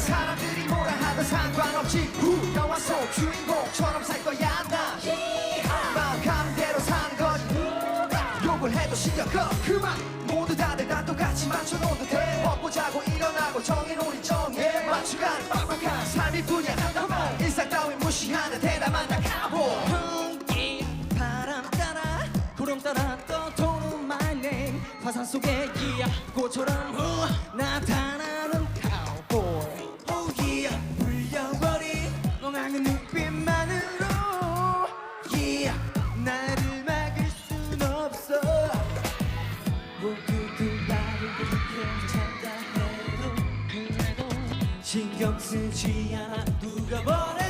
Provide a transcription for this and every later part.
사람들이 뭐라 하든 상관없지 후 영화 속 주인공처럼 살 거야 나 마음 감대로 사는 거지 욕을 해도 신경 꺼 그만 모두 다들 다 똑같이 맞춰놓도 돼 먹고 자고 일어나고 정해놓은 정에 맞춰가는 빡빡한 삶이 뿐이야 따라 떠도는 my name 화산 속에 이야꽃처럼 후 나타나는 cowboy. Oh yeah 불려버린 멍하는 눈빛만으로 Yeah 나를 막을 순 없어. 모두들 나를 그렇게 찾다 해도 그래도 신경 쓰지 않아. 누가 뭐래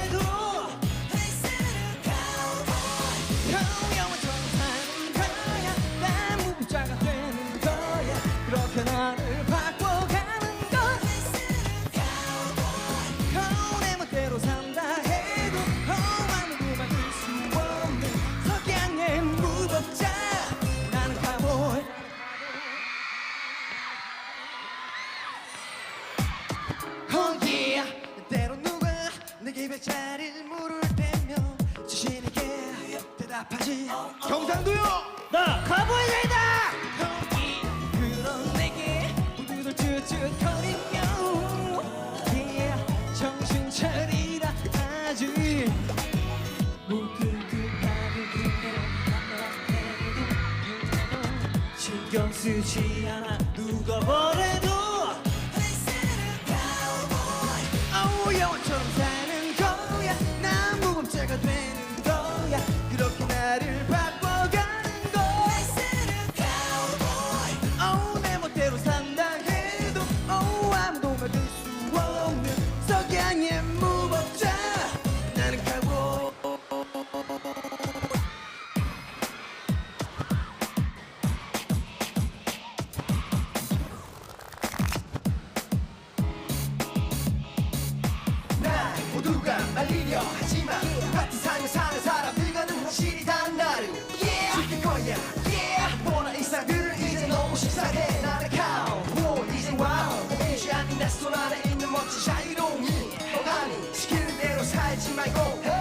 200짜리를 물을 때며 자신에게 대답하지. 경상도요! 나 가보이다! 그런 내게 두들쭈쭈거리며 yeah, 정신 차리라 아직 모든 그 답을 그대로 남겨라 신경 쓰지 않아. 누가 뭐래도 사 go. Hey.